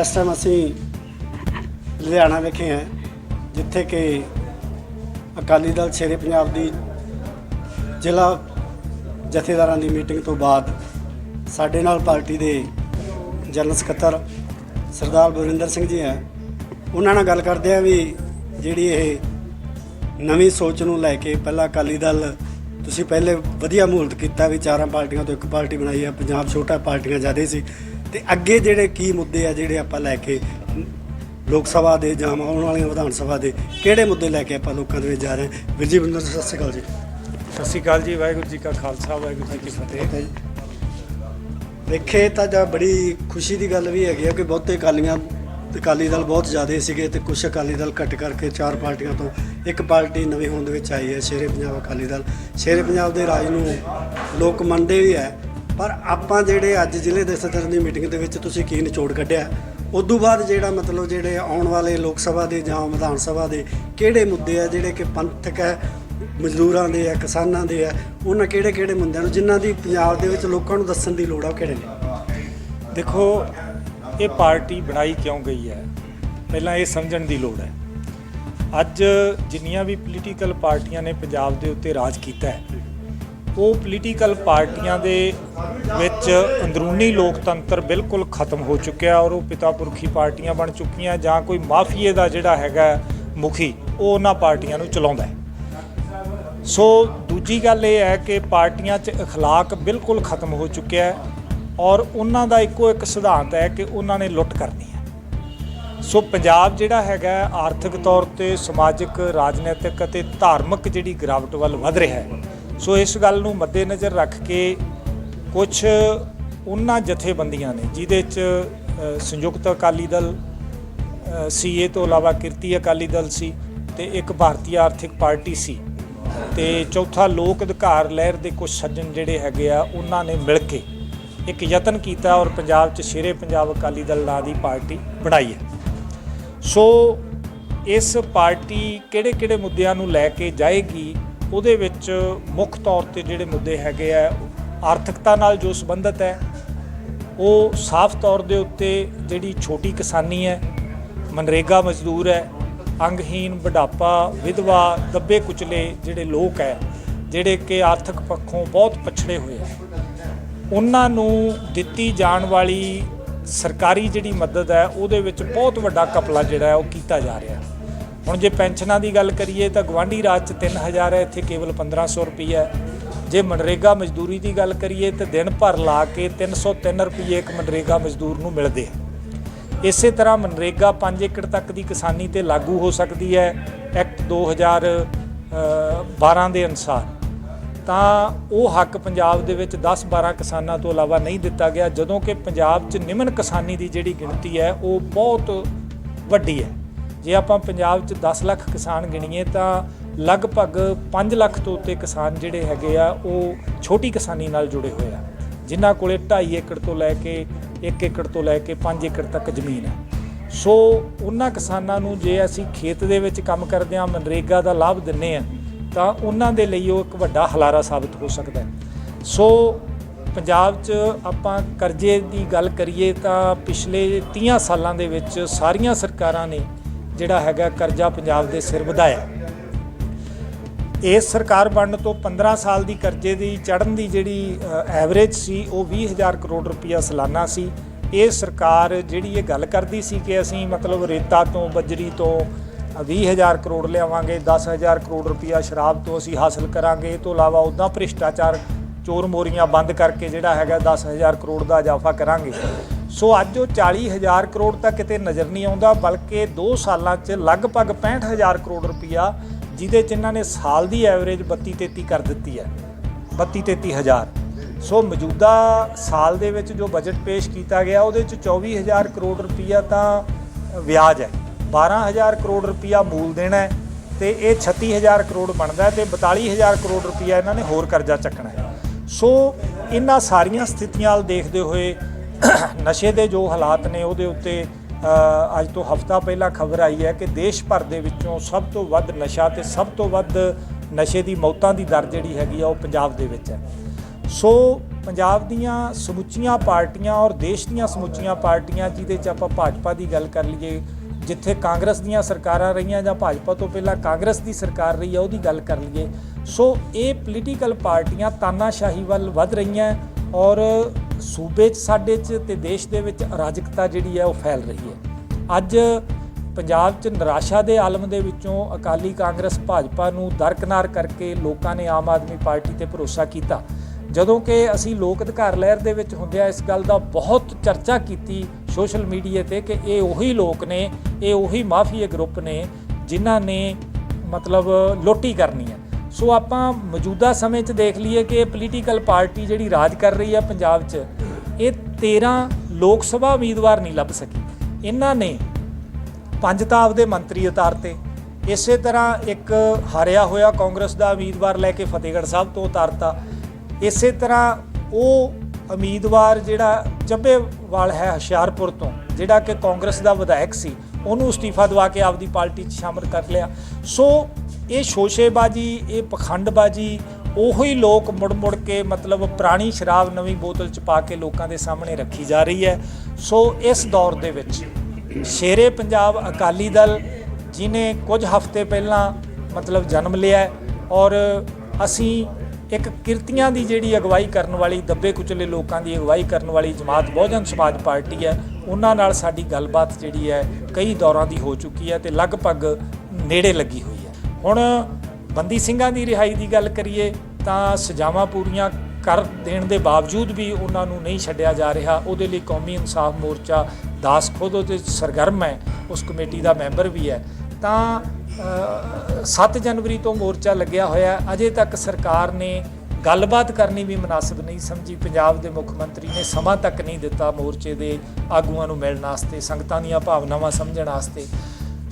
ਇਸ ਟਾਈਮ ਅਸੀਂ ਲੁਧਿਆਣਾ ਵਿਖੇ ਹਾਂ, ਜਿੱਥੇ ਕਿ ਅਕਾਲੀ ਦਲ ਸ਼ੇਰੇ ਪੰਜਾਬ ਦੀ ਜ਼ਿਲ੍ਹਾ ਜਥੇਦਾਰਾਂ ਦੀ ਮੀਟਿੰਗ ਤੋਂ ਬਾਅਦ ਸਾਡੇ ਨਾਲ ਪਾਰਟੀ ਦੇ ਜਨਰਲ ਸਕੱਤਰ ਸਰਦਾਰ ਬਰਿੰਦਰ ਸਿੰਘ ਜੀ ਹੈ। ਉਹਨਾਂ ਨਾਲ ਗੱਲ ਕਰਦੇ ਆ ਵੀ ਜਿਹੜੀ ਇਹ ਨਵੀਂ ਸੋਚ ਨੂੰ ਲੈ ਕੇ ਪਹਿਲਾਂ ਅਕਾਲੀ ਦਲ ਤੁਸੀਂ ਪਹਿਲੇ ਵਧੀਆ ਮਹੂਰਤ ਕੀਤਾ ਵੀ ਚਾਰਾਂ ਪਾਰਟੀਆਂ ਤੋਂ ਇੱਕ ਪਾਰਟੀ ਬਣਾਈ ਹੈ, ਪੰਜਾਬ ਛੋਟਾ ਪਾਰਟੀਆਂ ਜ਼ਿਆਦਾ ਸੀ। ਤੇ ਅੱਗੇ ਜਿਹੜੇ ਕੀ ਮੁੱਦੇ ਆ ਜਿਹੜੇ ਆਪਾਂ ਲੈ ਕੇ ਲੋਕ ਸਭਾ ਦੇ ਜਾਂ ਆਉਣ ਵਾਲੀਆਂ ਵਿਧਾਨ ਸਭਾ ਦੇ ਕਿਹੜੇ ਮੁੱਦੇ ਲੈ ਕੇ ਆਪਾਂ ਲੋਕਾਂ ਦੇ ਵਿੱਚ ਜਾ ਰਹੇ ਹਾਂ? ਵੀਰ ਜੀ ਬਿੰਦਰ ਸਤਿ ਸ਼੍ਰੀ ਅਕਾਲ ਜੀ। ਸਤਿ ਸ਼੍ਰੀ ਅਕਾਲ ਜੀ ਵਾਹਿਗੁਰੂ ਜੀ ਕਾ ਖਾਲਸਾ ਵਾਹਿਗੁਰੂ ਜੀ ਕੀ ਫਤਿਹ। ਦੇਖੇ ਤਾਂ ਜਾਂ ਬੜੀ ਖੁਸ਼ੀ ਦੀ ਗੱਲ ਵੀ ਹੈਗੀ ਆ ਕਿ ਬਹੁਤੇ ਅਕਾਲੀਆਂ ਅਕਾਲੀ ਦਲ ਬਹੁਤ ਜ਼ਿਆਦੇ ਸੀਗੇ ਤੇ ਕੁਝ ਅਕਾਲੀ ਦਲ ਘੱਟ ਕਰਕੇ ਚਾਰ ਪਾਰਟੀਆਂ ਤੋਂ ਇੱਕ ਪਾਰਟੀ ਨਵੀਂ ਹੋਂਦ ਵਿੱਚ ਆਈ ਹੈ ਸ਼ੇਰੇ ਪੰਜਾਬ ਅਕਾਲੀ ਦਲ। ਸ਼ੇਰੇ ਪੰਜਾਬ ਦੇ ਰਾਜ ਨੂੰ ਲੋਕ ਮੰਨਦੇ ਵੀ ਹੈ ਪਰ ਆਪਾਂ ਜਿਹੜੇ ਅੱਜ ਜ਼ਿਲ੍ਹੇ ਦੇ ਸਦਰ ਦੀ ਮੀਟਿੰਗ ਦੇ ਵਿੱਚ ਤੁਸੀਂ ਕੀ ਨਿਚੋੜ ਕੱਢਿਆ? ਉਦੋਂ ਬਾਅਦ ਜਿਹੜਾ ਮਤਲਬ ਜਿਹੜੇ ਆਉਣ ਵਾਲੇ ਲੋਕ ਸਭਾ ਦੇ ਜਾਂ ਵਿਧਾਨ ਸਭਾ ਦੇ ਕਿਹੜੇ ਮੁੱਦੇ ਆ ਜਿਹੜੇ ਕਿ ਪੰਥਕ ਹੈ, ਮਜ਼ਦੂਰਾਂ ਦੇ ਆ, ਕਿਸਾਨਾਂ ਦੇ ਆ, ਉਹਨਾਂ ਕਿਹੜੇ ਕਿਹੜੇ ਮੁੱਦਿਆਂ ਨੂੰ ਜਿਨ੍ਹਾਂ ਦੀ ਪੰਜਾਬ ਦੇ ਵਿੱਚ ਲੋਕਾਂ ਨੂੰ ਦੱਸਣ ਦੀ ਲੋੜ ਆ, ਉਹ ਕਿਹੜੇ ਨੇ? ਦੇਖੋ, ਇਹ ਪਾਰਟੀ ਬਣਾਈ ਕਿਉਂ ਗਈ ਹੈ? ਪਹਿਲਾਂ ਇਹ ਸਮਝਣ ਦੀ ਲੋੜ ਹੈ। ਅੱਜ ਜਿੰਨੀਆਂ ਵੀ ਪੋਲੀਟੀਕਲ ਪਾਰਟੀਆਂ ਨੇ ਪੰਜਾਬ ਦੇ ਉੱਤੇ ਰਾਜ ਕੀਤਾ ਹੈ ਉਹ ਪੋਲੀਟੀਕਲ ਪਾਰਟੀਆਂ ਦੇ ਵਿੱਚ ਅੰਦਰੂਨੀ ਲੋਕਤੰਤਰ ਬਿਲਕੁਲ ਖਤਮ ਹੋ ਚੁੱਕਿਆ ਔਰ ਉਹ ਪਿਤਾ ਪੁਰਖੀ ਪਾਰਟੀਆਂ ਬਣ ਚੁੱਕੀਆਂ ਜਾਂ ਕੋਈ ਮਾਫੀਏ ਦਾ ਜਿਹੜਾ ਹੈਗਾ ਮੁਖੀ ਉਹ ਉਹਨਾਂ ਪਾਰਟੀਆਂ ਨੂੰ ਚਲਾਉਂਦਾ ਹੈ ਸੋ ਦੂਜੀ ਗੱਲ ਇਹ ਹੈ ਕਿ ਪਾਰਟੀਆਂ 'ਚ اخلاق ਬਿਲਕੁਲ ਖਤਮ ਹੋ ਚੁੱਕਿਆ ਹੈ ਔਰ ਉਹਨਾਂ ਦਾ ਇੱਕੋ ਇੱਕ ਸਿਧਾਂਤ ਹੈ ਕਿ ਉਹਨਾਂ ਨੇ ਲੁੱਟ ਕਰਨੀ ਹੈ ਸੋ ਪੰਜਾਬ ਜਿਹੜਾ ਹੈਗਾ ਹੈ, ਆਰਥਿਕ ਤੌਰ ਤੇ ਸਮਾਜਿਕ ਰਾਜਨੀਤਿਕ ਅਤੇ ਧਾਰਮਿਕ ਜਿਹੜੀ ਗਿਰਾਵਟ ਵੱਲ ਵਧ ਰਿਹਾ ਹੈ ਸੋ ਇਸ ਗੱਲ ਨੂੰ ਮੱਦੇਨਜ਼ਰ ਰੱਖ ਕੇ ਕੁਝ ਉਹਨਾਂ ਜਥੇਬੰਦੀਆਂ ਨੇ, ਜਿਹਦੇ 'ਚ ਸੰਯੁਕਤ ਅਕਾਲੀ ਦਲ ਸੀਏ ਤੋਂ ਇਲਾਵਾ ਕਿਰਤੀ ਅਕਾਲੀ ਦਲ ਸੀ ਤੇ ਇੱਕ ਭਾਰਤੀ ਆਰਥਿਕ ਪਾਰਟੀ ਸੀ ਤੇ ਚੌਥਾ ਲੋਕ ਅਧਿਕਾਰ ਲਹਿਰ ਦੇ ਕੁਝ ਸੱਜਣ ਜਿਹੜੇ ਹੈਗੇ ਆ, ਉਹਨਾਂ ਨੇ ਮਿਲ ਕੇ ਇੱਕ ਯਤਨ ਕੀਤਾ ਔਰ ਪੰਜਾਬ 'ਚ ਸ਼ੇਰੇ ਪੰਜਾਬ ਅਕਾਲੀ ਦਲ ਨਾਂ ਦੀ ਪਾਰਟੀ ਬਣਾਈ ਹੈ। ਸੋ ਇਸ ਪਾਰਟੀ ਕਿਹੜੇ-ਕਿਹੜੇ ਮੁੱਦਿਆਂ ਨੂੰ ਲੈ ਕੇ ਜਾਏਗੀ ਉਹਦੇ ਵਿੱਚ ਮੁੱਖ ਤੌਰ ਤੇ ਜਿਹੜੇ ਮੁੱਦੇ ਹੈਗੇ ਆ, ਆਰਥਿਕਤਾ ਨਾਲ ਜੋ ਸੰਬੰਧਿਤ ਹੈ, ਉਹ ਸਾਫ਼ ਤੌਰ ਦੇ ਉੱਤੇ ਜਿਹੜੀ ਛੋਟੀ ਕਿਸਾਨੀ ਹੈ, ਮਨਰੇਗਾ ਮਜ਼ਦੂਰ ਹੈ ਅੰਗਹੀਨ ਬੁਢਾਪਾ, ਵਿਧਵਾ, ਦੱਬੇ ਕੁਚਲੇ ਜਿਹੜੇ ਲੋਕ ਹੈ, ਜਿਹੜੇ ਕਿ ਆਰਥਿਕ ਪੱਖੋਂ ਬਹੁਤ ਪਛੜੇ ਹੋਏ ਹੈ, ਉਹਨਾਂ ਨੂੰ ਦਿੱਤੀ ਜਾਣ ਵਾਲੀ ਸਰਕਾਰੀ ਜਿਹੜੀ ਮਦਦ ਹੈ, ਉਹਦੇ ਵਿੱਚ ਬਹੁਤ ਵੱਡਾ ਕਪਲਾ ਜਿਹੜਾ ਹੈ, ਉਹ ਕੀਤਾ ਜਾ ਰਿਹਾ ਹੈ। ਹੁਣ ਜੇ ਪੈਨਸ਼ਨਾਂ ਦੀ ਗੱਲ ਕਰੀਏ ਤਾਂ ਗਵਾਂਢੀ ਰਾਜ 'ਚ 3000 ਹੈ, ਇੱਥੇ ਕੇਵਲ 1500 ਰੁਪਈਆ ਹੈ। ਜੇ ਮਨਰੇਗਾ ਮਜ਼ਦੂਰੀ ਦੀ ਗੱਲ ਕਰੀਏ ਤਾਂ ਦਿਨ ਭਰ ਲਾ ਕੇ 303 ਰੁਪਏ ਇੱਕ ਮਨਰੇਗਾ ਮਜ਼ਦੂਰ ਨੂੰ ਮਿਲਦੇ ਹੈ ਇਸੇ ਤਰ੍ਹਾਂ ਮਨਰੇਗਾ 5 ਏਕੜ ਤੱਕ ਦੀ ਕਿਸਾਨੀ ਤੇ ਲਾਗੂ ਹੋ ਸਕਦੀ ਹੈ, ਐਕਟ 2012 ਦੇ ਅਨੁਸਾਰ। ਤਾਂ ਉਹ ਹੱਕ ਪੰਜਾਬ ਦੇ ਵਿੱਚ 10-12 ਕਿਸਾਨਾਂ ਤੋਂ ਇਲਾਵਾ ਨਹੀਂ ਦਿੱਤਾ ਗਿਆ, ਜਦੋਂ ਕਿ ਪੰਜਾਬ 'ਚ ਨਿਮਨ ਕਿਸਾਨੀ ਦੀ ਜਿਹੜੀ ਗਿਣਤੀ ਹੈ, ਉਹ ਬਹੁਤ ਵੱਡੀ ਹੈ। ਜੇ ਆਪਾਂ ਪੰਜਾਬ 'ਚ 10 ਲੱਖ ਕਿਸਾਨ ਗਿਣੀਏ ਤਾਂ ਲਗਭਗ 5 ਲੱਖ ਤੋਂ ਉੱਤੇ ਕਿਸਾਨ ਜਿਹੜੇ ਹੈਗੇ ਆ, ਉਹ ਛੋਟੀ ਕਿਸਾਨੀ ਨਾਲ ਜੁੜੇ ਹੋਏ ਆ। ਜਿਨ੍ਹਾਂ ਕੋਲੇ 2.5 ਏਕੜ ਤੋਂ ਲੈ ਕੇ 1 ਏਕੜ ਤੋਂ ਲੈ ਕੇ 5 ਏਕੜ ਤੱਕ ਜ਼ਮੀਨ ਹੈ ਸੋ ਉਹਨਾਂ ਕਿਸਾਨਾਂ ਨੂੰ ਜੇ ਅਸੀਂ ਖੇਤ ਦੇ ਵਿੱਚ ਕੰਮ ਕਰਦੇ ਹਾਂ, ਮਨਰੇਗਾ ਦਾ ਲਾਭ ਦਿੰਨੇ ਆ ਤਾਂ ਉਹਨਾਂ ਦੇ ਲਈ ਉਹ ਇੱਕ ਵੱਡਾ ਹਲਾਰਾ ਸਾਬਤ ਹੋ ਸਕਦਾ ਹੈ। ਸੋ ਪੰਜਾਬ 'ਚ ਆਪਾਂ ਕਰਜ਼ੇ ਦੀ ਗੱਲ ਕਰੀਏ ਤਾਂ ਪਿਛਲੇ 30 ਸਾਲਾਂ ਦੇ ਵਿੱਚ ਸਾਰੀਆਂ ਸਰਕਾਰਾਂ ਨੇ ਜਿਹੜਾ ਹੈਗਾ ਕਰਜ਼ਾ ਪੰਜਾਬ ਦੇ ਸਿਰ ਵਧਾਇਆ। ਇਸ ਸਰਕਾਰ ਬਣਨ ਤੋਂ 15 ਸਾਲ ਦੀ ਕਰਜ਼ੇ ਦੀ ਚੜ੍ਹਨ ਦੀ ਜਿਹੜੀ ਐਵਰੇਜ ਸੀ, ਉਹ 20000 ਕਰੋੜ ਰੁਪਇਆ ਸਾਲਾਨਾ ਸੀ। ਇਹ ਸਰਕਾਰ ਜਿਹੜੀ ਇਹ ਗੱਲ ਕਰਦੀ ਸੀ ਕਿ ਅਸੀਂ ਮਤਲਬ ਰੇਤਾ ਤੋਂ, ਬਜਰੀ ਤੋਂ 20000 ਕਰੋੜ ਲਿਆਵਾਂਗੇ 10000 ਕਰੋੜ ਰੁਪਇਆ ਸ਼ਰਾਬ ਤੋਂ ਅਸੀਂ ਹਾਸਲ ਕਰਾਂਗੇ। ਇਹ ਤੋਂ ਇਲਾਵਾ ਉਦਾਂ ਭ੍ਰਿਸ਼ਟਾਚਾਰ ਚੋਰ ਮੋਰੀਆਂ ਬੰਦ ਕਰਕੇ ਜਿਹੜਾ ਹੈਗਾ 10000 ਕਰੋੜ ਦਾ ਇਜ਼ਾਫਾ ਕਰਾਂਗੇ। ਸੋ ਅੱਜ ਉਹ 40000 ਕਰੋੜ ਤਾਂ ਕਿਤੇ ਨਜ਼ਰ ਨਹੀਂ ਆਉਂਦਾ, ਬਲਕਿ 2 ਸਾਲਾਂ 'ਚ ਲਗਭਗ 65000 ਕਰੋੜ ਰੁਪਇਆ ਜਿਹਦੇ 'ਚ ਇਹਨਾਂ ਨੇ ਸਾਲ ਦੀ ਐਵਰੇਜ 32 33 ਕਰ ਦਿੱਤੀ ਹੈ 32 33000 ਸੋ ਮੌਜੂਦਾ ਸਾਲ ਦੇ ਵਿੱਚ ਜੋ ਬਜਟ ਪੇਸ਼ ਕੀਤਾ ਗਿਆ, ਉਹਦੇ 'ਚ 24000 ਕਰੋੜ ਰੁਪਇਆ ਤਾਂ ਵਿਆਜ ਹੈ। 12000 ਕਰੋੜ ਰੁਪਇਆ ਮੂਲ ਦੇਣਾ ਹੈ ਤੇ ਇਹ 36000 ਕਰੋੜ ਬਣਦਾ ਹੈ ਤੇ 42000 ਕਰੋੜ ਰੁਪਇਆ ਇਹਨਾਂ ਨੇ ਹੋਰ ਕਰਜ਼ਾ ਚੱਕਣਾ ਹੈ। ਸੋ ਇਹਨਾਂ ਸਾਰੀਆਂ ਸਥਿਤੀਆਂ ਵੱਲ ਦੇਖਦੇ ਹੋਏ ਨਸ਼ੇ ਦੇ ਜੋ ਹਾਲਾਤ ਨੇ ਉਹਦੇ ਉੱਤੇ ਅੱਜ ਤੋਂ ਹਫਤਾ ਪਹਿਲਾਂ ਖਬਰ ਆਈ ਹੈ ਕਿ ਦੇਸ਼ ਭਰ ਦੇ ਵਿੱਚੋਂ ਸਭ ਤੋਂ ਵੱਧ ਨਸ਼ਾ ਤੇ ਸਭ ਤੋਂ ਵੱਧ ਨਸ਼ੇ ਦੀ ਮੌਤਾਂ ਦੀ ਦਰ ਜਿਹੜੀ ਹੈਗੀ ਆ ਉਹ ਪੰਜਾਬ ਦੇ ਵਿੱਚ ਹੈ। ਸੋ ਪੰਜਾਬ ਦੀਆਂ ਸਮੁੱਚੀਆਂ ਪਾਰਟੀਆਂ ਔਰ ਦੇਸ਼ ਦੀਆਂ ਸਮੁੱਚੀਆਂ ਪਾਰਟੀਆਂ ਜਿਹਦੇ 'ਚ ਆਪਾਂ ਭਾਜਪਾ ਦੀ ਗੱਲ ਕਰ ਲਈਏ, ਜਿੱਥੇ ਕਾਂਗਰਸ ਦੀਆਂ ਸਰਕਾਰਾਂ ਰਹੀਆਂ ਜਾਂ ਭਾਜਪਾ ਤੋਂ ਪਹਿਲਾਂ ਕਾਂਗਰਸ ਦੀ ਸਰਕਾਰ ਰਹੀ ਹੈ ਉਹਦੀ ਗੱਲ ਕਰ ਲਈਏ। ਸੋ ਇਹ ਪੋਲੀਟੀਕਲ ਪਾਰਟੀਆਂ ਤਾਨਾਸ਼ਾਹੀ ਵੱਲ ਵੱਧ ਰਹੀਆਂ ਔਰ ਸੂਬੇ 'ਚ, ਸਾਡੇ 'ਚ ਤੇ ਦੇਸ਼ ਦੇ ਵਿੱਚ ਅਰਾਜਕਤਾ ਜਿਹੜੀ ਹੈ ਉਹ ਫੈਲ ਰਹੀ ਹੈ। ਅੱਜ ਪੰਜਾਬ 'ਚ ਨਿਰਾਸ਼ਾ ਦੇ ਆਲਮ ਦੇ ਵਿੱਚੋਂ ਅਕਾਲੀ ਕਾਂਗਰਸ ਭਾਜਪਾ ਨੂੰ ਦਰਕਨਾਰ ਕਰਕੇ ਲੋਕਾਂ ਨੇ ਆਮ ਆਦਮੀ ਪਾਰਟੀ ਤੇ ਭਰੋਸਾ ਕੀਤਾ। ਜਦੋਂ ਕਿ ਅਸੀਂ ਲੋਕ ਅਧਿਕਾਰ ਲਹਿਰ ਦੇ ਵਿੱਚ ਹੁੰਦਿਆਂ ਇਸ ਗੱਲ ਦਾ ਬਹੁਤ ਚਰਚਾ ਕੀਤੀ ਸੋਸ਼ਲ ਮੀਡੀਆ ਤੇ ਕਿ ਇਹ ਉਹੀ ਲੋਕ ਨੇ, ਇਹ ਉਹੀ ਮਾਫੀਆ ਗਰੁੱਪ ਨੇ ਜਿਨ੍ਹਾਂ ਨੇ ਮਤਲਬ ਲੋਟੀ ਕਰਨੀ ਹੈ। ਸੋ ਆਪਾਂ ਮੌਜੂਦਾ ਸਮੇਂ 'ਚ ਦੇਖ ਲਈਏ ਕਿ ਇਹ ਪੋਲੀਟੀਕਲ ਪਾਰਟੀ ਜਿਹੜੀ ਰਾਜ ਕਰ ਰਹੀ ਹੈ ਪੰਜਾਬ 'ਚ, ਇਹ 13 ਲੋਕ ਸਭਾ ਉਮੀਦਵਾਰ ਨਹੀਂ ਲੱਭ ਸਕੀ। ਇਹਨਾਂ ਨੇ ਪੰਜ ਤਾਂ ਆਪਦੇ ਮੰਤਰੀ ਉਤਾਰਤੇ ਇਸੇ ਤਰ੍ਹਾਂ ਇੱਕ ਹਾਰਿਆ ਹੋਇਆ ਕਾਂਗਰਸ ਦਾ ਉਮੀਦਵਾਰ ਲੈ ਕੇ ਫਤਿਹਗੜ੍ਹ ਸਾਹਿਬ ਤੋਂ ਉਤਾਰਤਾ। ਇਸੇ ਤਰ੍ਹਾਂ ਉਹ ਉਮੀਦਵਾਰ ਜਿਹੜਾ ਚੱਬੇਵਾਲ ਹੈ ਹੁਸ਼ਿਆਰਪੁਰ ਤੋਂ, ਜਿਹੜਾ ਕਿ ਕਾਂਗਰਸ ਦਾ ਵਿਧਾਇਕ ਸੀ, ਉਹਨੂੰ ਅਸਤੀਫਾ ਦਵਾ ਕੇ ਆਪਦੀ ਪਾਰਟੀ 'ਚ ਸ਼ਾਮਲ ਕਰ ਲਿਆ। ਸੋ ਇਹ ਸ਼ੋਸ਼ੇਬਾਜੀ, ਇਹ ਪਖੰਡਬਾਜੀ, ਉਹੀ ਲੋਕ ਮੁੜ ਮੁੜ ਕੇ ਮਤਲਬ ਪੁਰਾਣੀ ਸ਼ਰਾਬ ਨਵੀਂ ਬੋਤਲ 'ਚ ਪਾ ਕੇ ਲੋਕਾਂ ਦੇ ਸਾਹਮਣੇ ਰੱਖੀ ਜਾ ਰਹੀ ਹੈ। ਸੋ ਇਸ ਦੌਰ ਦੇ ਵਿੱਚ ਸ਼ੇਰੇ ਪੰਜਾਬ ਅਕਾਲੀ ਦਲ ਜਿਨੇ ਕੁਝ ਹਫ਼ਤੇ ਪਹਿਲਾਂ ਮਤਲਬ ਜਨਮ ਲਿਆ ਔਰ ਅਸੀਂ ਇੱਕ ਕਿਰਤੀਆਂ ਦੀ ਜਿਹੜੀ ਅਗਵਾਈ ਕਰਨ ਵਾਲੀ, ਦੱਬੇ ਕੁਚਲੇ ਲੋਕਾਂ ਦੀ ਅਗਵਾਈ ਕਰਨ ਵਾਲੀ ਜਮਾਤ, ਬਹੁਜਨ ਸਮਾਜ ਪਾਰਟੀ ਹੈ, ਉਹਨਾਂ ਨਾਲ ਸਾਡੀ ਗੱਲਬਾਤ ਜਿਹੜੀ ਹੈ ਕਈ ਦੌਰਾਂ ਦੀ ਹੋ ਚੁੱਕੀ ਹੈ ਤੇ ਲਗਭਗ ਨੇੜੇ ਲੱਗੀ ਹੋਈ ਹੁਣ ਬੰਦੀ ਸਿੰਘਾਂ ਦੀ ਰਿਹਾਈ ਦੀ ਗੱਲ ਕਰੀਏ ਤਾਂ ਸਜ਼ਾਵਾਂ ਪੂਰੀਆਂ ਕਰ ਦੇਣ ਦੇ ਬਾਵਜੂਦ ਵੀ ਉਹਨਾਂ ਨੂੰ ਨਹੀਂ ਛੱਡਿਆ ਜਾ ਰਿਹਾ। ਉਹਦੇ ਲਈ ਕੌਮੀ ਇਨਸਾਫ ਮੋਰਚਾ ਦਾਸ ਖੁਦ ਉਹਦੇ ਸਰਗਰਮ ਹੈ, ਉਸ ਕਮੇਟੀ ਦਾ ਮੈਂਬਰ ਵੀ ਹੈ। ਤਾਂ 7 ਜਨਵਰੀ ਤੋਂ ਮੋਰਚਾ ਲੱਗਿਆ ਹੋਇਆ ਅਜੇ ਤੱਕ ਸਰਕਾਰ ਨੇ ਗੱਲਬਾਤ ਕਰਨੀ ਵੀ ਮناسب ਨਹੀਂ ਸਮਝੀ। ਪੰਜਾਬ ਦੇ ਮੁੱਖ ਮੰਤਰੀ ਨੇ ਸਮਾਂ ਤੱਕ ਨਹੀਂ ਦਿੱਤਾ ਮੋਰਚੇ ਦੇ ਆਗੂਆਂ ਨੂੰ ਮਿਲਣ ਵਾਸਤੇ, ਸੰਗਤਾਂ ਦੀਆਂ ਭਾਵਨਾਵਾਂ ਸਮਝਣ ਵਾਸਤੇ।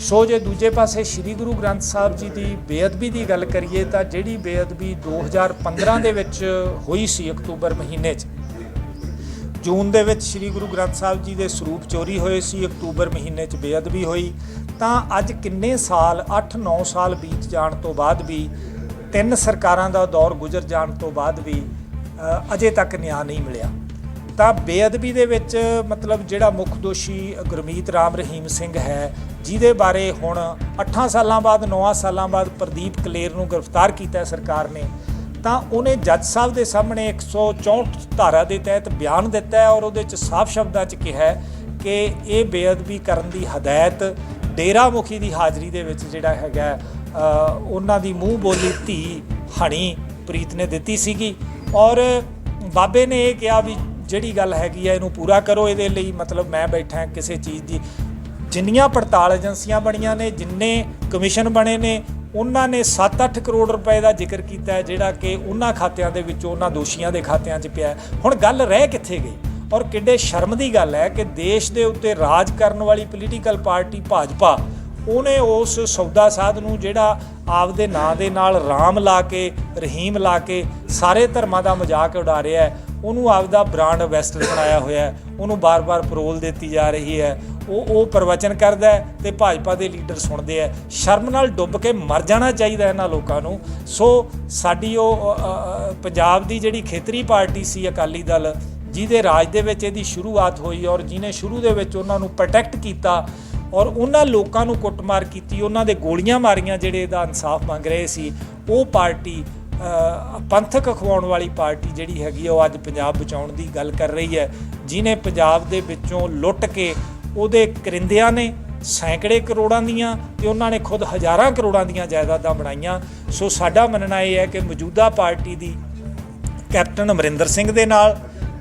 ਸੋ ਜੇ ਦੂਜੇ ਪਾਸੇ ਸ੍ਰੀ ਗੁਰੂ ਗ੍ਰੰਥ ਸਾਹਿਬ ਜੀ ਦੀ ਬੇਅਦਬੀ ਦੀ ਗੱਲ ਕਰੀਏ ਤਾਂ ਜਿਹੜੀ ਬੇਅਦਬੀ 2015 ਦੇ ਵਿੱਚ ਹੋਈ ਸੀ ਅਕਤੂਬਰ ਮਹੀਨੇ 'ਚ, ਜੂਨ ਦੇ ਵਿੱਚ ਸ੍ਰੀ ਗੁਰੂ ਗ੍ਰੰਥ ਸਾਹਿਬ ਜੀ ਦੇ ਸਰੂਪ ਚੋਰੀ ਹੋਏ ਸੀ, ਅਕਤੂਬਰ ਮਹੀਨੇ 'ਚ ਬੇਅਦਬੀ ਹੋਈ, ਤਾਂ ਅੱਜ ਕਿੰਨੇ ਸਾਲ 8-9 ਸਾਲ ਬੀਤ ਜਾਣ ਤੋਂ ਬਾਅਦ ਵੀ, ਤਿੰਨ ਸਰਕਾਰਾਂ ਦਾ ਦੌਰ ਗੁਜ਼ਰ ਜਾਣ ਤੋਂ ਬਾਅਦ ਵੀ ਅਜੇ ਤੱਕ ਨਿਆਂ ਨਹੀਂ ਮਿਲਿਆ। ਤਾਂ ਬੇਅਦਬੀ ਦੇ ਵਿੱਚ ਮਤਲਬ ਜਿਹੜਾ ਮੁੱਖ ਦੋਸ਼ੀ ਗੁਰਮੀਤ ਰਾਮ ਰਹੀਮ ਸਿੰਘ ਹੈ, ਜਿਹਦੇ ਬਾਰੇ ਹੁਣ 8 ਸਾਲਾਂ ਬਾਅਦ 9 ਸਾਲਾਂ ਬਾਅਦ ਪ੍ਰਦੀਪ ਕਲੇਰ ਨੂੰ ਗ੍ਰਿਫਤਾਰ ਕੀਤਾ ਹੈ ਸਰਕਾਰ ਨੇ, ਤਾਂ ਉਹਨੇ ਜੱਜ ਸਾਹਿਬ ਦੇ ਸਾਹਮਣੇ 164 ਧਾਰਾ ਦੇ ਤਹਿਤ ਬਿਆਨ ਦਿੱਤਾ ਹੈ ਔਰ ਉਹਦੇ ਚ ਸਾਫ਼ ਸ਼ਬਦਾਂ ਚ ਕਿਹਾ ਹੈ ਕਿ ਇਹ ਬੇਅਦਬੀ ਕਰਨ ਦੀ ਹਦਾਇਤ ਡੇਰਾ ਮੁਖੀ ਦੀ ਹਾਜ਼ਰੀ ਦੇ ਵਿੱਚ ਜਿਹੜਾ ਹੈਗਾ ਉਹਨਾਂ ਦੀ ਮੂੰਹ ਬੋਲੀ ਧੀ ਹਣੀ ਪ੍ਰੀਤ ਨੇ ਦਿੱਤੀ ਸੀਗੀ ਔਰ ਬਾਬੇ ਨੇ ਇਹ ਕਿਹਾ ਵੀ ਜਿਹੜੀ ਗੱਲ ਹੈਗੀ ਹੈ ਇਹਨੂੰ ਪੂਰਾ ਕਰੋ ਇਹਦੇ ਲਈ। ਮਤਲਬ ਮੈਂ ਬੈਠਾ ਕਿਸੇ ਚੀਜ਼ ਦੀ। ਜਿੰਨੀਆਂ ਪੜਤਾਲ ਏਜੰਸੀਆਂ ਬਣੀਆਂ ਨੇ, ਜਿੰਨੇ ਕਮਿਸ਼ਨ ਬਣੇ ਨੇ, ਉਹਨਾਂ ਨੇ 7-8 ਕਰੋੜ ਰੁਪਏ ਦਾ ਜ਼ਿਕਰ ਕੀਤਾ ਹੈ, ਜਿਹੜਾ ਕਿ ਉਹਨਾਂ ਖਾਤਿਆਂ ਦੇ ਵਿੱਚੋਂ, ਉਹਨਾਂ ਦੋਸ਼ੀਆਂ ਦੇ ਖਾਤਿਆਂ 'ਚ ਪਿਆ ਹੁਣ ਗੱਲ ਰਹਿ ਕਿੱਥੇ ਗਈ? ਔਰ ਕਿੱਡੇ ਸ਼ਰਮ ਦੀ ਗੱਲ ਹੈ ਕਿ ਦੇਸ਼ ਦੇ ਉੱਤੇ ਰਾਜ ਕਰਨ ਵਾਲੀ ਪੋਲੀਟੀਕਲ ਪਾਰਟੀ ਭਾਜਪਾ, ਉਹਨੇ ਉਸ ਸੌਦਾ ਸਾਧ ਨੂੰ ਜਿਹੜਾ ਆਪਦੇ ਨਾਂ ਦੇ ਨਾਲ ਰਾਮ ਲਾ ਕੇ, ਰਹੀਮ ਲਾ ਕੇ, ਸਾਰੇ ਧਰਮਾਂ ਦਾ ਮਜ਼ਾਕ ਉਡਾ ਰਿਹਾ ਹੈ। ਉਹਨੂੰ ਆਪਦਾ ਬ੍ਰਾਂਡ ਐਂਬੈਸਡਰ ਬਣਾਇਆ ਹੋਇਆ ਉਹਨੂੰ ਬਾਰ-ਬਾਰ ਪਰੋਲ ਦਿੱਤੀ ਜਾ ਰਹੀ ਹੈ। ਉਹ ਉਹ ਪ੍ਰਵਚਨ ਕਰਦਾ ਹੈ ਤੇ ਭਾਜਪਾ ਦੇ ਲੀਡਰ ਸੁਣਦੇ ਆ ਸ਼ਰਮ ਨਾਲ ਡੁੱਬ ਕੇ ਮਰ ਜਾਣਾ ਚਾਹੀਦਾ ਇਹਨਾਂ ਲੋਕਾਂ ਨੂੰ। ਸੋ ਸਾਡੀ ਉਹ ਪੰਜਾਬ ਦੀ ਜਿਹੜੀ ਖੇਤਰੀ ਪਾਰਟੀ ਸੀ ਅਕਾਲੀ ਦਲ, ਜਿਹਦੇ ਰਾਜ ਦੇ ਵਿੱਚ ਇਹਦੀ ਸ਼ੁਰੂਆਤ ਹੋਈ ਔਰ ਜਿਹਨੇ ਸ਼ੁਰੂ ਦੇ ਵਿੱਚ ਉਹਨਾਂ ਨੂੰ ਪ੍ਰੋਟੈਕਟ ਕੀਤਾ ਔਰ ਉਹਨਾਂ ਲੋਕਾਂ ਨੂੰ ਕੁੱਟਮਾਰ ਕੀਤੀ, ਉਹਨਾਂ ਦੇ ਗੋਲੀਆਂ ਮਾਰੀਆਂ ਜਿਹੜੇ ਇਹਦਾ ਇਨਸਾਫ ਮੰਗ ਰਹੇ ਸੀ, ਉਹ ਪਾਰਟੀ ਪੰਥਕ ਅਖਵਾਉਣ ਵਾਲੀ ਪਾਰਟੀ ਜਿਹੜੀ ਹੈਗੀ ਆ, ਉਹ ਅੱਜ ਪੰਜਾਬ ਬਚਾਉਣ ਦੀ ਗੱਲ ਕਰ ਰਹੀ ਹੈ। ਜਿਨੇ ਪੰਜਾਬ ਦੇ ਵਿੱਚੋਂ ਲੁੱਟ ਕੇ ਉਹਦੇ ਕਰਿੰਦਿਆਂ ਨੇ ਸੈਂਕੜੇ ਕਰੋੜਾਂ ਦੀਆਂ ਤੇ ਉਹਨਾਂ ਨੇ ਖੁਦ ਹਜ਼ਾਰਾਂ ਕਰੋੜਾਂ ਦੀਆਂ ਜਾਇਦਾਦਾਂ ਬਣਾਈਆਂ। ਸੋ ਸਾਡਾ ਮੰਨਣਾ ਇਹ ਹੈ ਕਿ ਮੌਜੂਦਾ ਪਾਰਟੀ ਦੀ ਕੈਪਟਨ ਅਮਰਿੰਦਰ ਸਿੰਘ ਦੇ ਨਾਲ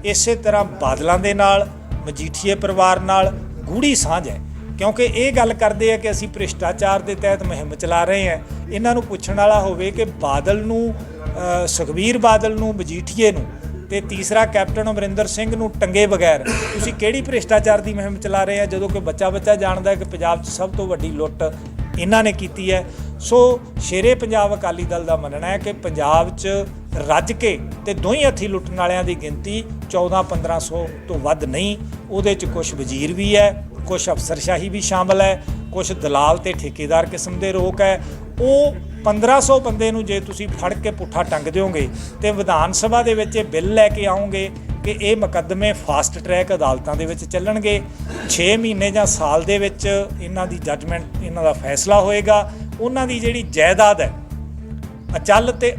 ਇਸੇ ਤਰ੍ਹਾਂ ਬਾਦਲਾਂ ਦੇ ਨਾਲ ਮਜੀਠੀਏ ਪਰਿਵਾਰ ਨਾਲ ਗੂੜੀ ਸਾਂਝ ਹੈ। ਕਿਉਂਕਿ ਇਹ ਗੱਲ ਕਰਦੇ ਆ ਕਿ ਅਸੀਂ ਭ੍ਰਿਸ਼ਟਾਚਾਰ ਦੇ ਤਹਿਤ ਮੁਹਿੰਮ ਚਲਾ ਰਹੇ ਹਾਂ। ਇਹਨਾਂ ਨੂੰ ਪੁੱਛਣ ਵਾਲਾ ਹੋਵੇ ਕਿ ਬਾਦਲ ਨੂੰ ਅ, ਸੁਖਬੀਰ ਬਾਦਲ ਨੂੰ ਮਜੀਠੀਏ ਨੂੰ ਤੇ ਤੀਸਰਾ ਕੈਪਟਨ ਅਮਰਿੰਦਰ ਸਿੰਘ ਨੂੰ ਟੰਗੇ ਬਗੈਰ ਤੁਸੀਂ ਕਿਹੜੀ ਭ੍ਰਿਸ਼ਟਾਚਾਰ ਦੀ ਮੁਹਿੰਮ ਚਲਾ ਰਹੇ ਆ? ਜਦੋਂ ਕਿ ਬੱਚਾ ਬੱਚਾ ਜਾਣਦਾ ਹੈ ਕਿ ਪੰਜਾਬ 'ਚ ਸਭ ਤੋਂ ਵੱਡੀ ਲੁੱਟ ਇਹਨਾਂ ਨੇ ਕੀਤੀ ਹੈ। ਸੋ ਸ਼ੇਰੇ ਪੰਜਾਬ ਅਕਾਲੀ ਦਲ ਦਾ ਮੰਨਣਾ ਹੈ ਕਿ ਪੰਜਾਬ 'ਚ ਰੱਜ ਕੇ ਤੇ ਦੋਹੀਂ ਹੱਥੀ ਲੁੱਟਣ ਵਾਲਿਆਂ ਦੀ ਗਿਣਤੀ 14 1500 ਤੋਂ ਵੱਧ ਨਹੀਂ ਉਹਦੇ 'ਚ ਕੁਝ ਵਜ਼ੀਰ ਵੀ ਹੈ ਕੁਝ ਅਫਸਰਸ਼ਾਹੀ ਵੀ ਸ਼ਾਮਲ ਹੈ ਕੁਝ ਦਲਾਲ ਤੇ ਠੇਕੇਦਾਰ ਕਿਸਮ ਦੇ ਲੋਕ ਹੈ। ਉਹ 1500 ਬੰਦੇ ਨੂੰ ਜੇ ਤੁਸੀਂ ਫੜ ਕੇ ਪੁੱਠਾ ਟੰਗ ਦਿਓਗੇ ਤੇ ਵਿਧਾਨ ਸਭਾ ਦੇ ਵਿੱਚ ਇਹ ਬਿੱਲ ਲੈ ਕੇ ਆਉਂਗੇ ਕਿ ਇਹ ਮੁਕੱਦਮੇ ਫਾਸਟ ਟਰੈਕ ਅਦਾਲਤਾਂ ਦੇ ਵਿੱਚ ਚੱਲਣਗੇ। 6 ਮਹੀਨੇ ਜਾਂ ਸਾਲ ਦੇ ਵਿੱਚ ਇਹਨਾਂ ਦੀ ਜੱਜਮੈਂਟ, ਇਹਨਾਂ ਦਾ ਫੈਸਲਾ ਹੋਏਗਾ। ਉਹਨਾਂ ਦੀ ਜਿਹੜੀ ਜਾਇਦਾਦ ਹੈ, ਅਚਲ ਤੇ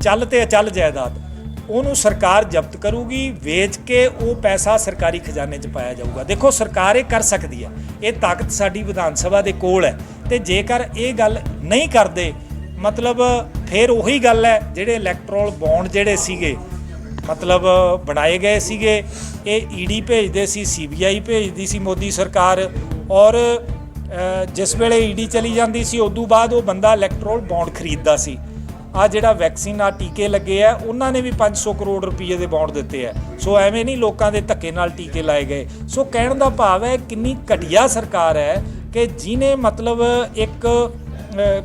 ਚੱਲ ਤੇ ਅਚਲ ਜਾਇਦਾਦ ਉਹਨੂੰ ਸਰਕਾਰ ਜ਼ਬਤ ਕਰੂਗੀ, ਵੇਚ ਕੇ ਉਹ ਪੈਸਾ ਸਰਕਾਰੀ ਖਜ਼ਾਨੇ 'ਚ ਪਾਇਆ ਜਾਊਗਾ। ਦੇਖੋ, ਸਰਕਾਰ ਇਹ ਕਰ ਸਕਦੀ ਹੈ। ਇਹ ਤਾਕਤ ਸਾਡੀ ਵਿਧਾਨ ਸਭਾ ਦੇ ਕੋਲ ਹੈ। ਤੇ ਜੇਕਰ ਇਹ ਗੱਲ ਨਹੀਂ ਕਰਦੇ, ਮਤਲਬ ਫਿਰ ਉਹੀ ਗੱਲ ਹੈ, ਜਿਹੜੇ ਇਲੈਕਟ੍ਰੋਲ ਬੌਂਡ ਜਿਹੜੇ ਸੀਗੇ, ਮਤਲਬ ਬਣਾਏ ਗਏ ਸੀਗੇ, ਇਹ ਈਡੀ ਭੇਜਦੇ ਸੀ ਸੀਬੀਆਈ ਭੇਜਦੀ ਸੀ ਮੋਦੀ ਸਰਕਾਰ, ਔਰ ਜਿਸ ਵੇਲੇ ਈਡੀ ਚਲੀ ਜਾਂਦੀ ਸੀ, ਉਦੋਂ ਬਾਅਦ ਉਹ ਬੰਦਾ ਇਲੈਕਟ੍ਰੋਲ ਬੌਂਡ ਖਰੀਦਦਾ ਸੀ। ਆ ਜਿਹੜਾ ਵੈਕਸੀਨ, ਆ ਟੀਕੇ ਲੱਗੇ ਆ, ਉਹਨਾਂ ਨੇ ਵੀ 500 ਕਰੋੜ ਰੁਪਏ ਦੇ ਬੌਂਡ ਦਿੱਤੇ ਆ। ਸੋ ਐਵੇਂ ਨਹੀਂ ਲੋਕਾਂ ਦੇ ਧੱਕੇ ਨਾਲ ਟੀਕੇ ਲਾਏ ਗਏ। ਸੋ ਕਹਿਣ ਦਾ ਭਾਵ ਹੈ ਕਿੰਨੀ ਘਟੀਆ ਸਰਕਾਰ ਹੈ ਕਿ ਜਿਨੇ ਮਤਲਬ ਇੱਕ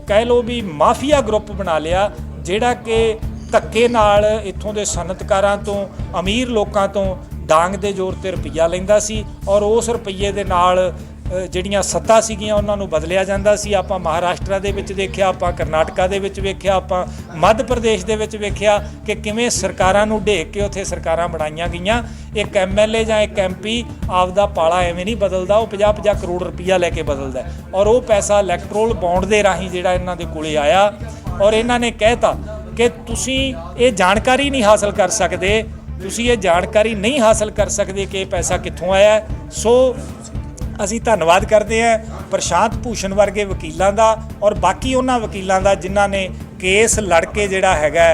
ਕਹਿ ਲੋ ਵੀ ਮਾਫੀਆ ਗਰੁੱਪ ਬਣਾ ਲਿਆ, ਜਿਹੜਾ ਕਿ ਧੱਕੇ ਨਾਲ ਇੱਥੋਂ ਦੇ ਸਨਅਤਕਾਰਾਂ ਤੋਂ, ਅਮੀਰ ਲੋਕਾਂ ਤੋਂ ਡਾਂਗ ਦੇ ਜ਼ੋਰ ਤੇ ਰੁਪਈਆ ਲੈਂਦਾ ਸੀ ਔਰ ਉਸ ਰੁਪਈਏ ਦੇ ਨਾਲ ਜਿਹੜੀਆਂ ਸੱਤਾ ਸੀਗੀਆਂ, ਉਹਨਾਂ ਨੂੰ ਬਦਲਿਆ ਜਾਂਦਾ ਸੀ। ਆਪਾਂ ਮਹਾਰਾਸ਼ਟਰ ਦੇ ਵਿੱਚ ਦੇਖਿਆ, ਆਪਾਂ ਕਰਨਾਟਕਾ ਦੇ ਵਿੱਚ ਵੇਖਿਆ, ਆਪਾਂ ਮੱਧ ਪ੍ਰਦੇਸ਼ ਦੇ ਵਿੱਚ ਵੇਖਿਆ ਕਿ ਕਿਵੇਂ ਸਰਕਾਰਾਂ ਨੂੰ ਢੇਕ ਕੇ ਉੱਥੇ ਸਰਕਾਰਾਂ ਬਣਾਈਆਂ ਗਈਆਂ। ਇੱਕ ਐਮਐਲਏ ਜਾਂ ਇੱਕ ਐਮਪੀ ਆਪਦਾ ਪਾਲਾ ਐਵੇਂ ਨਹੀਂ ਬਦਲਦਾ, ਉਹ 50-50 ਕਰੋੜ ਰੁਪਈਆ ਲੈ ਕੇ ਬਦਲਦਾ ਔਰ ਉਹ ਪੈਸਾ ਇਲੈਕਟ੍ਰੋਲ ਬੌਂਡ ਦੇ ਰਾਹੀਂ ਜਿਹੜਾ ਇਹਨਾਂ ਦੇ ਕੋਲੇ ਆਇਆ। ਔਰ ਇਹਨਾਂ ਨੇ ਕਹਿਤਾ ਕਿ ਤੁਸੀਂ ਇਹ ਜਾਣਕਾਰੀ ਨਹੀਂ ਹਾਸਲ ਕਰ ਸਕਦੇ, ਤੁਸੀਂ ਇਹ ਜਾਣਕਾਰੀ ਨਹੀਂ ਹਾਸਲ ਕਰ ਸਕਦੇ ਕਿ ਇਹ ਪੈਸਾ ਕਿੱਥੋਂ ਆਇਆ। ਸੋ ਅਸੀਂ ਧੰਨਵਾਦ ਕਰਦੇ ਹਾਂ ਪ੍ਰਸ਼ਾਂਤ ਭੂਸ਼ਣ ਵਰਗੇ ਵਕੀਲਾਂ ਦਾ ਔਰ ਬਾਕੀ ਉਹਨਾਂ ਵਕੀਲਾਂ ਦਾ ਜਿਨ੍ਹਾਂ ਨੇ ਕੇਸ ਲੜ ਕੇ ਜਿਹੜਾ ਹੈਗਾ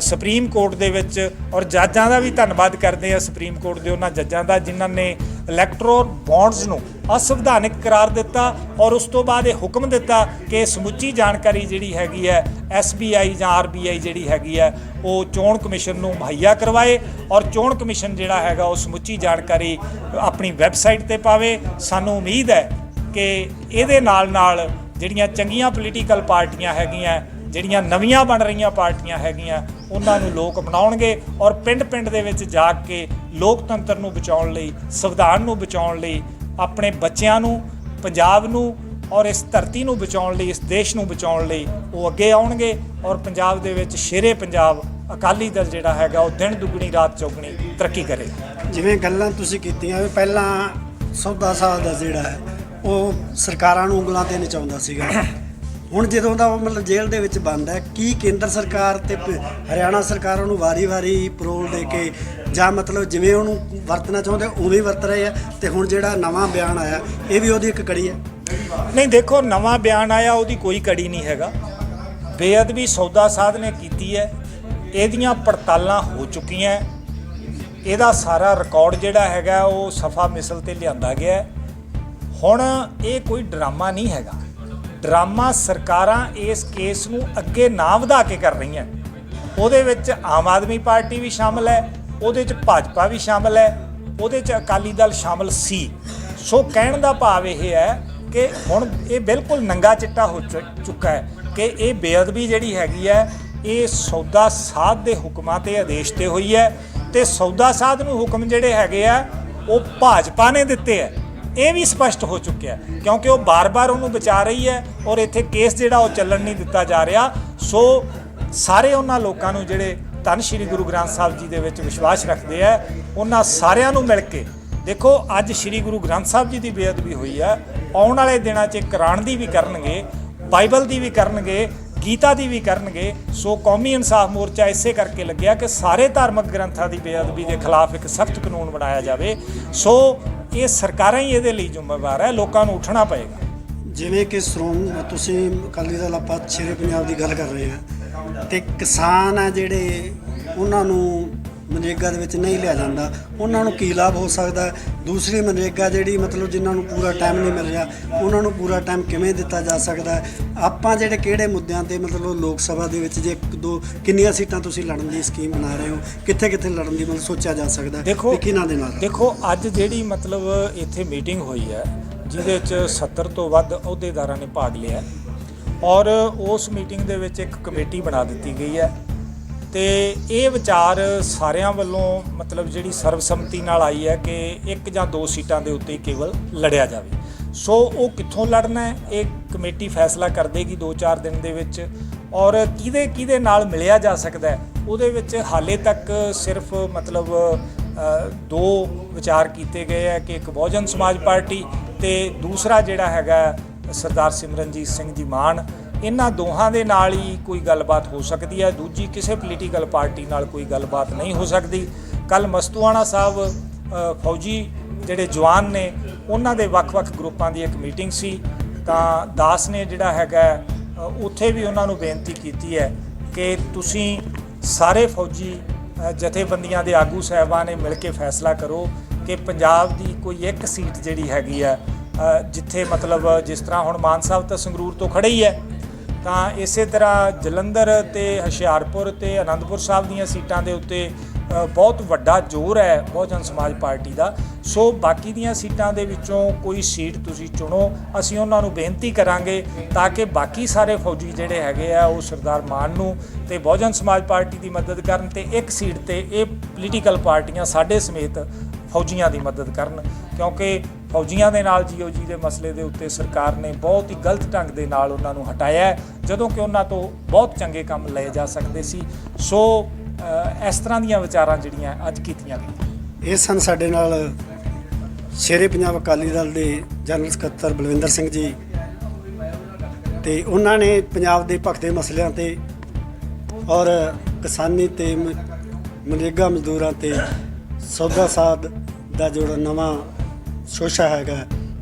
ਸੁਪਰੀਮ ਕੋਰਟ ਦੇ ਵਿੱਚ ਔਰ ਜੱਜਾਂ ਦਾ ਵੀ ਧੰਨਵਾਦ ਕਰਦੇ ਹਾਂ ਸੁਪਰੀਮ ਕੋਰਟ ਦੇ ਉਹਨਾਂ ਜੱਜਾਂ ਦਾ ਜਿਨ੍ਹਾਂ ਨੇ ਇਲੈਕਟ੍ਰੋਲ ਬੌਂਡਸ ਨੂੰ ਅਸੰਵਿਧਾਨਿਕ ਕਰਾਰ ਦਿੱਤਾ ਔਰ ਉਸ ਤੋਂ ਬਾਅਦ ਇਹ ਹੁਕਮ ਦਿੱਤਾ ਕਿ ਸਮੁੱਚੀ ਜਾਣਕਾਰੀ ਜਿਹੜੀ ਹੈਗੀ ਹੈ SBI ਜਾਂ RBI ਜਿਹੜੀ ਹੈਗੀ ਹੈ, ਉਹ ਚੋਣ ਕਮਿਸ਼ਨ ਨੂੰ ਮੁਹੱਈਆ ਕਰਵਾਏ ਔਰ ਚੋਣ ਕਮਿਸ਼ਨ ਜਿਹੜਾ ਹੈਗਾ, ਉਹ ਸਮੁੱਚੀ ਜਾਣਕਾਰੀ ਆਪਣੀ ਵੈਬਸਾਈਟ ਤੇ ਪਾਵੇ। ਸਾਨੂੰ ਉਮੀਦ ਹੈ ਕਿ ਇਹਦੇ ਨਾਲ ਨਾਲ ਜਿਹੜੀਆਂ ਚੰਗੀਆਂ ਪੋਲੀਟੀਕਲ ਪਾਰਟੀਆਂ ਹੈਗੀਆਂ, ਜਿਹੜੀਆਂ ਨਵੀਆਂ ਬਣ ਰਹੀਆਂ ਪਾਰਟੀਆਂ ਹੈਗੀਆਂ, ਉਹਨਾਂ ਨੂੰ ਲੋਕ ਅਪਣਾਉਣਗੇ ਔਰ ਪਿੰਡ-ਪਿੰਡ ਦੇ ਵਿੱਚ ਜਾ ਕੇ ਲੋਕਤੰਤਰ ਨੂੰ ਬਚਾਉਣ ਲਈ, ਸੰਵਿਧਾਨ ਨੂੰ ਬਚਾਉਣ ਲਈ ਆਪਣੇ ਬੱਚਿਆਂ ਨੂੰ, ਪੰਜਾਬ ਨੂੰ ਔਰ ਇਸ ਧਰਤੀ ਨੂੰ ਬਚਾਉਣ ਲਈ, ਇਸ ਦੇਸ਼ ਨੂੰ ਬਚਾਉਣ ਲਈ ਉਹ ਅੱਗੇ ਆਉਣਗੇ ਔਰ ਪੰਜਾਬ ਦੇ ਵਿੱਚ ਸ਼ੇਰੇ ਪੰਜਾਬ ਅਕਾਲੀ ਦਲ ਜਿਹੜਾ ਹੈਗਾ ਉਹ ਦਿਨ ਦੁੱਗਣੀ, ਰਾਤ ਚੌਗਣੀ ਤਰੱਕੀ ਕਰੇ। ਜਿਵੇਂ ਗੱਲਾਂ ਤੁਸੀਂ ਕੀਤੀਆਂ ਵੀ ਪਹਿਲਾਂ ਸੌਦਾ ਸਾਲ ਦਾ ਜਿਹੜਾ ਹੈ, ਉਹ ਸਰਕਾਰਾਂ ਨੂੰ ਉਂਗਲਾਂ ਤੇ ਨਚਾਉਂਦਾ ਸੀਗਾ। ਹੁਣ ਜਦੋਂ ਦਾ ਉਹ ਮਤਲਬ ਜੇਲ੍ਹ ਦੇ ਵਿੱਚ ਬੰਦ ਹੈ, ਕੀ ਕੇਂਦਰ ਸਰਕਾਰ ਤੇ ਪ- ਹਰਿਆਣਾ ਸਰਕਾਰ ਨੂੰ ਵਾਰੀ-ਵਾਰੀ ਪਰੋਲ ਦੇ ਕੇ ਜਾਂ ਮਤਲਬ ਜਿਵੇਂ ਉਹਨੂੰ ਵਰਤਣਾ ਚਾਹੁੰਦੇ, ਉਵੇਂ ਵਰਤ ਰਹੇ ਆ ਤੇ ਹੁਣ ਜਿਹੜਾ ਨਵਾਂ ਬਿਆਨ ਆਇਆ, ਇਹ ਵੀ ਉਹਦੀ ਇੱਕ ਕੜੀ ਹੈ। ਨਹੀਂ, ਦੇਖੋ, ਨਵਾਂ ਬਿਆਨ ਆਇਆ, ਉਹਦੀ ਕੋਈ ਕੜੀ ਨਹੀਂ ਹੈਗਾ। ਬੇਅਦਬੀ ਸੌਦਾ ਸਾਧ ਨੇ ਕੀਤੀ ਹੈ। ਇਹਦੀਆਂ ਪੜਤਾਲਾਂ ਹੋ ਚੁੱਕੀਆਂ ਇਹਦਾ ਸਾਰਾ ਰਿਕਾਰਡ ਜਿਹੜਾ ਹੈਗਾ, ਉਹ ਸਫਾ ਮਿਸਲ ਤੇ ਲਿਆਂਦਾ ਗਿਆ ਹੁਣ ਇਹ ਕੋਈ ਡਰਾਮਾ ਨਹੀਂ ਹੈਗਾ। ਡਰਾਮਾ ਸਰਕਾਰਾਂ ਇਸ ਕੇਸ ਨੂੰ ਅੱਗੇ ਨਾ ਵਧਾ ਕੇ ਕਰ ਰਹੀਆਂ। ਉਹਦੇ ਵਿੱਚ ਆਮ ਆਦਮੀ ਪਾਰਟੀ ਵੀ ਸ਼ਾਮਲ ਹੈ, ਉਹਦੇ 'ਚ ਭਾਜਪਾ ਵੀ ਸ਼ਾਮਲ ਹੈ, ਉਹਦੇ 'ਚ ਅਕਾਲੀ ਦਲ ਸ਼ਾਮਲ ਸੀ। ਸੋ ਕਹਿਣ ਦਾ ਭਾਵ ਇਹ ਹੈ ਕਿ ਹੁਣ ਇਹ ਬਿਲਕੁਲ ਨੰਗਾ ਚਿੱਟਾ ਹੋ ਚੁ- ਚੁੱਕਾ ਹੈ ਕਿ ਇਹ ਬੇਅਦਬੀ ਜਿਹੜੀ ਹੈਗੀ ਹੈ, ਇਹ ਸੌਦਾ ਸਾਧ ਦੇ ਹੁਕਮਾਂ ਤੇ ਆਦੇਸ਼ ਤੇ ਹੋਈ ਹੈ ਤੇ ਸੌਦਾ ਸਾਧ ਨੂੰ ਹੁਕਮ ਜਿਹੜੇ ਹੈਗੇ ਆ, ਉਹ ਭਾਜਪਾ ਨੇ ਦਿੱਤੇ ਹੈ। ਇਹ ਵੀ ਸਪਸ਼ਟ ਹੋ ਚੁੱਕਿਆ ਕਿਉਂਕਿ ਉਹ ਬਾਰ-ਬਾਰ ਉਹਨੂੰ ਬਚਾ ਰਹੀ ਹੈ ਔਰ ਇੱਥੇ ਕੇਸ ਜਿਹੜਾ ਉਹ ਚੱਲਣ ਨਹੀਂ ਦਿੱਤਾ ਜਾ ਰਿਹਾ। ਸੋ ਸਾਰੇ ਉਹਨਾਂ ਲੋਕਾਂ ਨੂੰ ਜਿਹੜੇ ਧੰਨ ਸ਼੍ਰੀ ਗੁਰੂ ਗ੍ਰੰਥ ਸਾਹਿਬ ਜੀ ਦੇ ਵਿੱਚ ਵਿਸ਼ਵਾਸ ਰੱਖਦੇ ਆ, ਉਹਨਾਂ ਸਾਰਿਆਂ ਨੂੰ ਮਿਲ ਕੇ ਦੇਖੋ, ਅੱਜ ਸ਼੍ਰੀ ਗੁਰੂ ਗ੍ਰੰਥ ਸਾਹਿਬ ਜੀ ਦੀ ਬੇਅਦਬੀ ਹੋਈ ਹੈ ਆਉਣ ਵਾਲੇ ਦਿਨਾਂ 'ਚ ਕੁਰਾਨ ਦੀ ਵੀ ਕਰਨਗੇ, ਬਾਈਬਲ ਦੀ ਵੀ ਕਰਨਗੇ, ਗੀਤਾ ਦੀ ਵੀ ਕਰਨਗੇ। ਸੋ ਕੌਮੀ ਇਨਸਾਫ ਮੋਰਚਾ ਇਸੇ ਕਰਕੇ ਲੱਗਿਆ ਕਿ ਸਾਰੇ ਧਾਰਮਿਕ ਗ੍ਰੰਥਾਂ ਦੀ ਬੇਅਦਬੀ ਦੇ ਖਿਲਾਫ ਇੱਕ ਸਖਤ ਕਾਨੂੰਨ ਬਣਾਇਆ ਜਾਵੇ। ਸੋ ਇਹ ਸਰਕਾਰਾਂ ਹੀ ਇਹਦੇ ਲਈ ਜ਼ਿੰਮੇਵਾਰ ਹੈ, ਲੋਕਾਂ ਨੂੰ ਉੱਠਣਾ ਪਏਗਾ। ਜਿਵੇਂ ਕਿ ਸ਼੍ਰੋਮ ਤੁਸੀਂ ਅਕਾਲੀ ਦਲ ਆਪਾਂ ਸ਼ੇਰੇ ਪੰਜਾਬ ਦੀ ਗੱਲ ਕਰ ਰਹੇ ਹਾਂ। ਤੇ ਕਿਸਾਨ ਆ ਜਿਹੜੇ, ਉਹਨਾਂ ਨੂੰ ਮਨਰੇਗਾ ਦੇ ਵਿੱਚ ਨਹੀਂ ਲਿਆ ਜਾਂਦਾ ਉਹਨਾਂ ਨੂੰ ਕੀ ਲਾਭ ਹੋ ਸਕਦਾ? ਦੂਸਰੀ ਮਨਰੇਗਾ ਜਿਹੜੀ ਮਤਲਬ ਜਿਨ੍ਹਾਂ ਨੂੰ ਪੂਰਾ ਟਾਈਮ ਨਹੀਂ ਮਿਲ ਰਿਹਾ ਉਹਨਾਂ ਨੂੰ ਪੂਰਾ ਟਾਈਮ ਕਿਵੇਂ ਦਿੱਤਾ ਜਾ ਸਕਦਾ? ਆਪਾਂ ਜਿਹੜੇ ਕਿਹੜੇ ਮੁੱਦਿਆਂ ਤੇ ਮਤਲਬ ਲੋਕ ਸਭਾ ਦੇ ਵਿੱਚ ਜੇ ਇੱਕ ਦੋ ਕਿੰਨੀਆਂ ਸੀਟਾਂ ਤੁਸੀਂ ਲੜਨ ਦੀ ਸਕੀਮ ਬਣਾ ਰਹੇ ਹੋ ਕਿੱਥੇ ਕਿੱਥੇ ਲੜਨ ਦੀ ਮਤਲਬ ਸੋਚਿਆ ਜਾ ਸਕਦਾ? ਦੇਖੋ ਕਿਹਨਾਂ ਦੇ ਨਾਲ ਦੇਖੋ ਅੱਜ ਜਿਹੜੀ ਮਤਲਬ ਇੱਥੇ ਮੀਟਿੰਗ ਹੋਈ ਹੈ ਜਿਹਦੇ ਵਿੱਚ 70 ਤੋਂ ਵੱਧ ਅਹੁਦੇਦਾਰਾਂ ਨੇ ਭਾਗ ਲਿਆ ਔਰ ਉਸ ਮੀਟਿੰਗ ਦੇ ਵਿੱਚ ਇੱਕ ਕਮੇਟੀ ਬਣਾ ਦਿੱਤੀ ਗਈ ਹੈ ਤੇ ਇਹ ਵਿਚਾਰ ਸਾਰਿਆਂ ਵੱਲੋਂ ਮਤਲਬ ਜਿਹੜੀ ਸਰਬਸੰਮਤੀ ਨਾਲ ਆਈ ਹੈ ਕਿ ਇੱਕ ਜਾਂ ਦੋ ਸੀਟਾਂ ਦੇ ਉੱਤੇ ਕੇਵਲ ਲੜਿਆ ਜਾਵੇ। ਸੋ ਉਹ ਕਿੱਥੋਂ ਲੜਨਾ ਹੈ, ਇਹ ਕਮੇਟੀ ਫੈਸਲਾ ਕਰ ਦੇਗੀ 2-4 ਦਿਨ ਦੇ ਵਿੱਚ। ਔਰ ਕਿਹਦੇ ਕਿਹਦੇ ਨਾਲ ਮਿਲਿਆ ਜਾ ਸਕਦਾ ਉਹਦੇ ਵਿੱਚ ਹਾਲੇ ਤੱਕ ਸਿਰਫ ਮਤਲਬ ਦੋ ਵਿਚਾਰ ਕੀਤੇ ਗਏ ਹੈ ਕਿ ਇੱਕ ਬਹੁਜਨ ਸਮਾਜ ਪਾਰਟੀ ਤੇ ਦੂਸਰਾ ਜਿਹੜਾ ਹੈਗਾ ਸਰਦਾਰ ਸਿਮਰਨਜੀਤ ਸਿੰਘ ਜੀ ਮਾਨ। ਇਹਨਾਂ ਦੋਹਾਂ ਦੇ ਨਾਲ ਹੀ ਕੋਈ ਗੱਲਬਾਤ ਹੋ ਸਕਦੀ ਹੈ। ਦੂਜੀ ਕਿਸੇ ਪੋਲੀਟੀਕਲ ਪਾਰਟੀ ਨਾਲ ਕੋਈ ਗੱਲਬਾਤ ਨਹੀਂ ਹੋ ਸਕਦੀ। ਕੱਲ ਮਸਤੂਆਣਾ ਸਾਹਿਬ ਫੌਜੀ ਜਿਹੜੇ ਜਵਾਨ ਨੇ, ਉਹਨਾਂ ਦੇ ਵੱਖ-ਵੱਖ ਗਰੁੱਪਾਂ ਦੀ ਇੱਕ ਮੀਟਿੰਗ ਸੀ। ਤਾਂ ਦਾਸ ਨੇ ਜਿਹੜਾ ਹੈਗਾ ਉੱਥੇ ਵੀ ਉਹਨਾਂ ਨੂੰ ਬੇਨਤੀ ਕੀਤੀ ਹੈ ਕਿ ਤੁਸੀਂ ਸਾਰੇ ਫੌਜੀ ਜਥੇਬੰਦੀਆਂ ਦੇ ਆਗੂ ਸਾਹਿਬਾਨ ਨੇ ਮਿਲ ਕੇ ਫੈਸਲਾ ਕਰੋ ਕਿ ਪੰਜਾਬ ਦੀ ਕੋਈ ਇੱਕ ਸੀਟ ਜਿਹੜੀ ਹੈਗੀ ਆ ਜਿੱਥੇ ਮਤਲਬ ਜਿਸ ਤਰ੍ਹਾਂ ਹੁਣ ਮਾਨ ਸਾਹਿਬ ਤਾਂ ਸੰਗਰੂਰ ਤੋਂ ਖੜੇ ਹੀ ਹੈ ਤਾਂ ਇਸੇ ਤਰ੍ਹਾਂ ਜਲੰਧਰ ਤੇ ਹੁਸ਼ਿਆਰਪੁਰ ਤੇ ਅਨੰਦਪੁਰ ਸਾਹਿਬ ਦੀਆਂ ਸੀਟਾਂ ਦੇ ਉੱਤੇ ਬਹੁਤ ਵੱਡਾ ਜ਼ੋਰ ਹੈ ਬਹੁਜਨ ਸਮਾਜ ਪਾਰਟੀ ਦਾ। ਸੋ ਬਾਕੀ ਦੀਆਂ ਸੀਟਾਂ ਦੇ ਵਿੱਚੋਂ ਕੋਈ ਸੀਟ ਤੁਸੀਂ ਚੁਣੋ, ਅਸੀਂ ਉਹਨਾਂ ਨੂੰ ਬੇਨਤੀ ਕਰਾਂਗੇ ਤਾਂ ਕਿ ਬਾਕੀ ਸਾਰੇ ਫੌਜੀ ਜਿਹੜੇ ਹੈਗੇ ਆ, ਉਹ ਸਰਦਾਰ ਮਾਨ ਨੂੰ ਤੇ ਬਹੁਜਨ ਸਮਾਜ ਪਾਰਟੀ ਦੀ ਮਦਦ ਕਰਨ ਤੇ ਇੱਕ ਸੀਟ ਤੇ ਇਹ ਪੋਲੀਟੀਕਲ ਪਾਰਟੀਆਂ ਸਾਡੇ ਸਮੇਤ ਫੌਜੀਆਂ ਦੀ ਮਦਦ ਕਰਨ। ਕਿਉਂਕਿ ਫੌਜੀਆਂ ਦੇ ਨਾਲ ਜੀਓਜੀ ਦੇ ਮਸਲੇ ਦੇ ਉੱਤੇ ਸਰਕਾਰ ਨੇ ਬਹੁਤ ਹੀ ਗਲਤ ਢੰਗ ਦੇ ਨਾਲ ਉਹਨਾਂ ਨੂੰ ਹਟਾਇਆ ਜਦੋਂ ਕਿ ਉਹਨਾਂ ਤੋਂ ਬਹੁਤ ਚੰਗੇ ਕੰਮ ਲਏ ਜਾ ਸਕਦੇ ਸੀ। ਸੋ ਇਸ ਤਰ੍ਹਾਂ ਦੀਆਂ ਵਿਚਾਰਾਂ ਜਿਹੜੀਆਂ ਅੱਜ ਕੀਤੀਆਂ ਗਈਆਂ। ਇਹ ਸਨ ਸਾਡੇ ਨਾਲ ਸ਼ੇਰੇ ਪੰਜਾਬ ਅਕਾਲੀ ਦਲ ਦੇ ਜਨਰਲ ਸਕੱਤਰ ਬਲਵਿੰਦਰ ਸਿੰਘ ਜੀ ਤੇ ਉਹਨਾਂ ਨੇ ਪੰਜਾਬ ਦੇ ਭਖਦੇ ਮਸਲਿਆਂ ਤੇ ਔਰ ਕਿਸਾਨੀ ਤੇ ਮ- ਮਨਰੇਗਾ ਮਜ਼ਦੂਰਾਂ ਤੇ ਸੌਦਾ ਸਾਧ ਦਾ ਜਿਹੜਾ ਨਵਾਂ ਸ਼ੋਸ਼ਾ ਹੈਗਾ,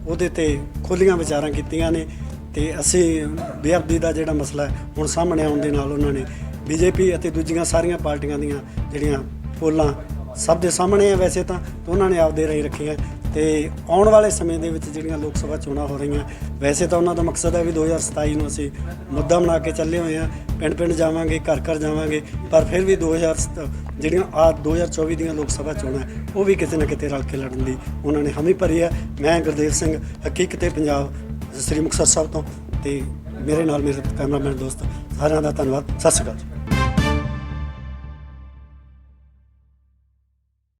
ਉਹਦੇ ਤੇ ਖੁੱਲੀਆਂ ਵਿਚਾਰਾਂ ਕੀਤੀਆਂ ਨੇ ਤੇ ਅਸੀਂ ਬੇਅਦਬੀ ਦਾ ਜਿਹੜਾ ਮਸਲਾ ਹੈ, ਹੁਣ ਸਾਹਮਣੇ ਆਉਣ ਦੇ ਨਾਲ ਉਹਨਾਂ ਨੇ ਬੀਜੇਪੀ ਅਤੇ ਦੂਜੀਆਂ ਸਾਰੀਆਂ ਪਾਰਟੀਆਂ ਦੀਆਂ ਜਿਹੜੀਆਂ ਪੋਲਾਂ ਸਭ ਦੇ ਸਾਹਮਣੇ ਆ ਵੈਸੇ ਤਾਂ ਉਹਨਾਂ ਨੇ ਆਪਦੇ ਰਾਹੀਂ ਰੱਖੀਆਂ। ਤੇ ਆਉਣ ਵਾਲੇ ਸਮੇਂ ਦੇ ਵਿੱਚ ਜਿਹੜੀਆਂ ਲੋਕ ਸਭਾ ਚੋਣਾਂ ਹੋ ਰਹੀਆਂ, ਵੈਸੇ ਤਾਂ ਉਹਨਾਂ ਦਾ ਮਕਸਦ ਹੈ ਵੀ 2027 ਨੂੰ ਅਸੀਂ ਮੁੱਦਾ ਬਣਾ ਕੇ ਚੱਲੇ ਹੋਏ ਆ ਪਿੰਡ ਪਿੰਡ ਜਾਵਾਂਗੇ ਘਰ ਘਰ ਜਾਵਾਂਗੇ, ਪਰ ਫਿਰ ਵੀ 2000 ਜਿਹੜੀਆਂ ਆ 2024 ਦੀਆਂ ਲੋਕ ਸਭਾ ਚੋਣਾਂ, ਉਹ ਵੀ ਕਿਤੇ ਨਾ ਕਿਤੇ ਰਲ ਕੇ ਲੜਨ ਦੀ ਉਹਨਾਂ ਨੇ ਹਮੀ ਭਰੀ ਹੈ। ਮੈਂ ਗੁਰਦੇਵ ਸਿੰਘ ਹਕੀਕਤ ਪੰਜਾਬ, ਸ੍ਰੀ ਮੁਕਤਸਰ ਸਾਹਿਬ ਤੋਂ ਤੇ ਮੇਰੇ ਨਾਲ ਮੇਰੇ ਕੈਮਰਾਮੈਨ ਦੋਸਤ, ਸਾਰਿਆਂ ਦਾ ਧੰਨਵਾਦ। ਸਤਿ ਸ਼੍ਰੀ ਅਕਾਲ ਜੀ।